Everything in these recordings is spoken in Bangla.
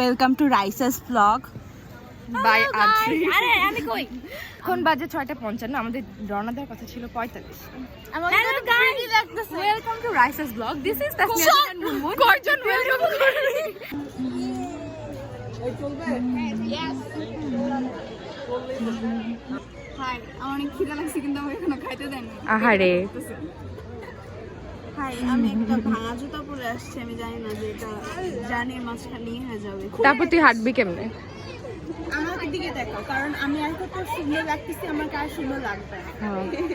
Welcome to Raisa's blog by Adri আরে আমি কই? এখন বাজে ছয়টা পঞ্চান্ন? আমাদের রওনা দেওয়ার কথা ছিল পঁয়তাল্লিশ। Hello guys welcome to Raisa's blog this is কয়জন ওয়েলকাম হাই আমার অনেক খিদা লাগছে কিন্তু আমাকে এখনও খাইতে দেন আহারে। তারপর তুই হাঁটবি কেমনে? আমার দিকে দেখো কারণ আমি আর কত সুন্দর লাগতেছি আমার কার সুন্দর লাগবে না হ্যাঁ।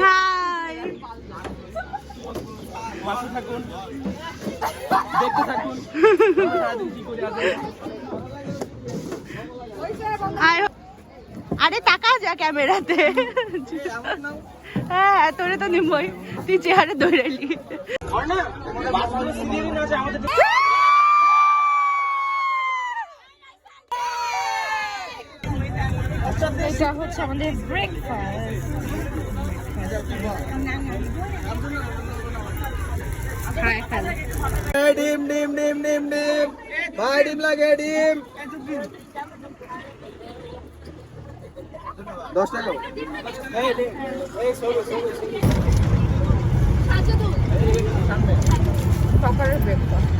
হাই পাশে থাকুন দেখতে থাকুন সারাদিন কি করে আসে আর আরে তাকা যা ক্যামেরাতে। হ্যাঁ তোরে তো নিমই তুই চেহারা দৌড়ালি না বাসগুলো সিরিয়ালি না আছে আমাদের এটা হচ্ছে আমাদের ব্রেকফাস্ট ডিম ডিম ডিম ডিম ডিম ভাই ডিম লাগে ডিম দশ টাকা। এই ডিম এই ষোলো ষোলো ষোলো সকালের ব্রেকফাস্ট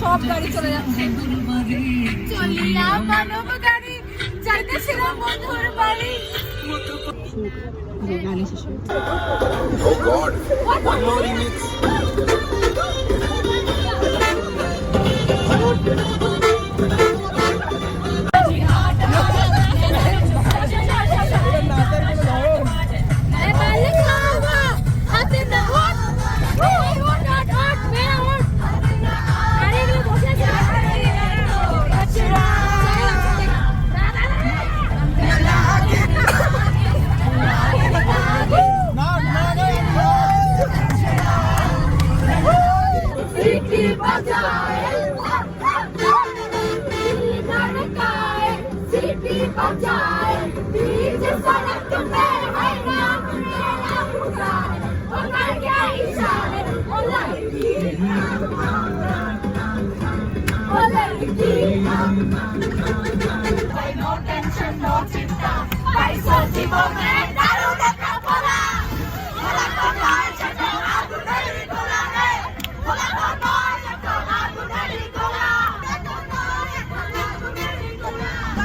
সব গাড়ি চলে যাচ্ছে চলিয়া মানব গাড়ি যাইতেছিলাম বন্ধুর বাড়ি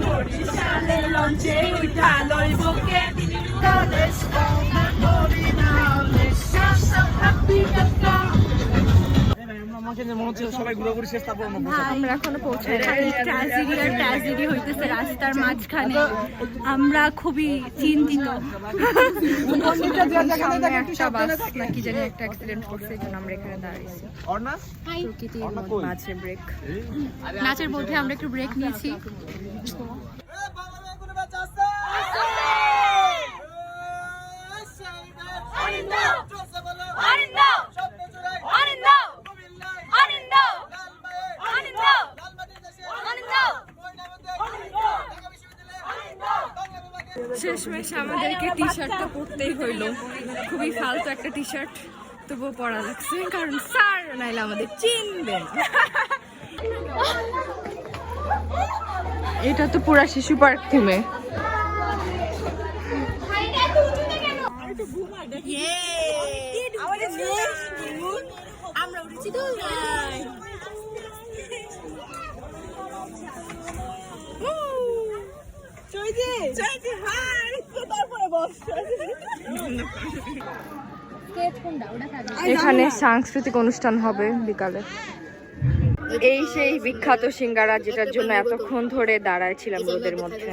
Porci sale i bocchetti di tutta আমরা এখনও পৌঁছাই ট্র্যাজেডি আর ট্র্যাজেডি হইতেছে রাস্তার মাঝখানে। আমরা খুবই চিন্তিত। একটা বাস নাকি জানি একটা অ্যাক্সিডেন্ট করছে এই জন্য আমরা এখানে দাঁড়িয়েছি অর্ণা? প্রকৃতির মাঝে ব্রেক নাচের মধ্যে আমরা একটু ব্রেক নিয়েছি। শেষমেশ আমাদেরকে টি শার্টটা পরতেই হইল। খুবই ফালতু একটা টি শার্ট তবুও পড়া লাগছে। কারণ স্যার নাইলে আমাদের চিনবেন এটা তো পুরা শিশু পার্ক থিমে। আমরা উঠেছি দোলনায় এখানে সাংস্কৃতিক অনুষ্ঠান হবে বিকালে। এই সেই বিখ্যাত সিঙ্গারা যেটার জন্য এতক্ষণ ধরে দাঁড়ায় ছিলাম রোদের মধ্যে।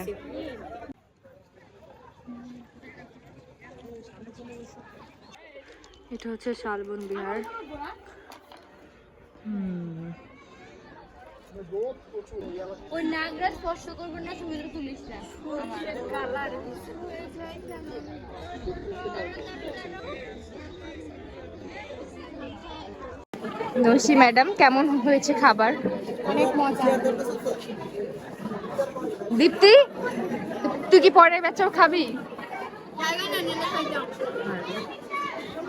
এটা হচ্ছে শালবন বিহার। ওই নাগরা স্পর্শ করব না ছবিটা তুলিস না। নসি ম্যাডাম, কেমন হয়েছে খাবার? অনেক মজা দীপ্তি, তুই কি পরের বেচাও খাবি?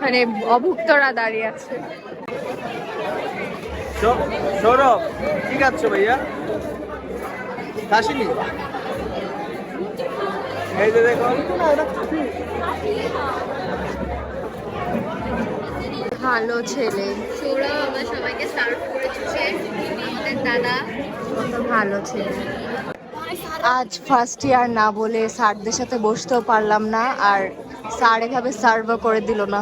মানে অভুক্তরা দাঁড়িয়ে আছে। সৌরভ ঠিক আছে ভাইয়া? আসিনি এই যে দেখো ভালো ছেলে। সৌরভ আমার সবাইকে সার্ভ করে দিচ্ছে আমাদের দাদা। কত ভালো ছেলে। আজ ফার্স্ট ইয়ার না বলে স্যারদের সাথে বসতেও পারলাম না আর স্যার এভাবে সার্ভও করে দিল না।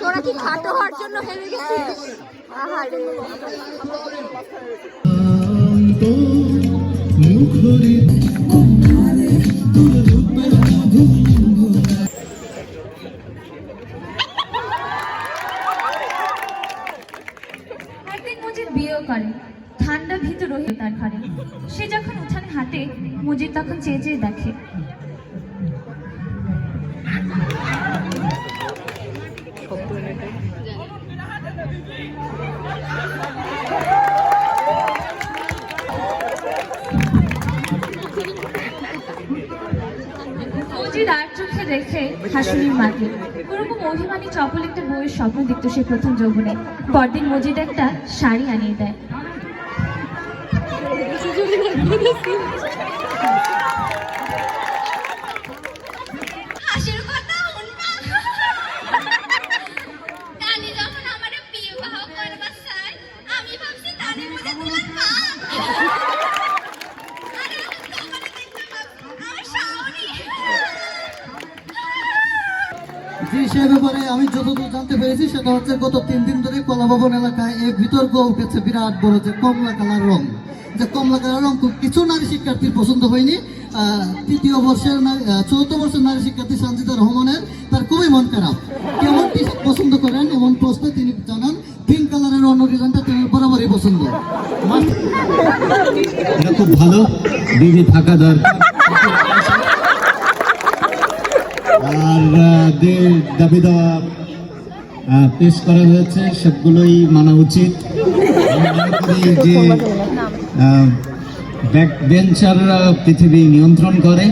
তোরা কি খাটো হওয়ার জন্য হেরে গেছিস? একদিন বিয়েও করে। ঠান্ডা ভিতর রয়ে তার ঘরে। সে যখন উঠানে হাঁটে, মজিদ তখন চেয়ে চেয়ে দেখে। আর চোখে দেখে হাসিনীর মাকে। ওরকম অভিমানী চপল একটা বউয়ের স্বপ্ন দেখতো সে প্রথম যৌবনে। পরদিন মজিদ একটা শাড়ি আনিয়ে দেয়। ব্যাপারে আমি যতদূর জানতে পেরেছি, সেটা হচ্ছে গত তিন দিন ধরে কলাভবন এলাকায় এই বিতর্ক উঠেছে বিরাট বড় যে কমলা কালার রং। যে কমলা কালার রং খুব কিছু নারী শিক্ষার্থীর পছন্দ হয়নি। তৃতীয় বর্ষের চতুর্থ বর্ষের নারী শিক্ষার্থী সঞ্জিতা রহমানের, তার খুবই মন খারাপ। কেমন টি শার্ট পছন্দ করেন? এমন প্রশ্নে তিনি জানান পিঙ্ক কালারের অন্য ডিজাইনটা তিনি বরাবরই পছন্দ। খুব ভালো থাকা দরকার। আর যে দাবি দেওয়া পেশ করা হয়েছে, সবগুলোই মানা উচিত। যে ব্যাক বেঞ্চাররা পৃথিবী নিয়ন্ত্রণ করে।